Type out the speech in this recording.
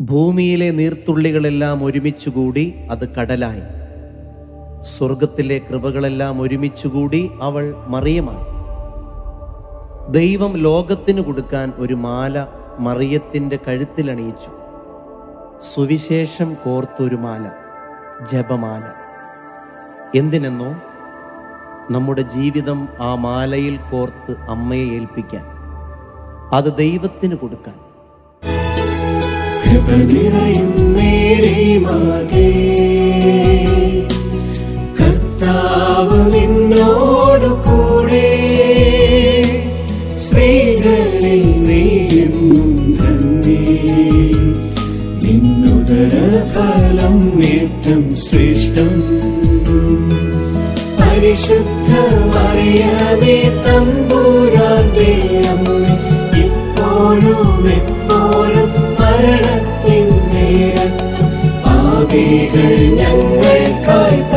ഭൂമിയിലെ നീർത്തുള്ളികളെല്ലാം ഒരുമിച്ചുകൂടി അത് കടലായി. സ്വർഗത്തിലെ കൃപകളെല്ലാം ഒരുമിച്ചുകൂടി അവൾ മറിയമായി. ദൈവം ലോകത്തിന് കൊടുക്കാൻ ഒരു മാല മറിയത്തിന്റെ കഴുത്തിലണിയിച്ചു സുവിശേഷം കോർത്തൊരു മാല ജപമാല. എന്തിനെന്നോ? നമ്മുടെ ജീവിതം ആ മാലയിൽ കോർത്ത് അമ്മയെ ഏൽപ്പിക്കാൻ അത് ദൈവത്തിന് കൊടുക്കാൻ. കൃപ നിറയും കൂടെ ഏറ്റം ശ്രേഷ്ഠം. ഇപ്പോഴും എപ്പോഴും മരണ thì nhân người khơi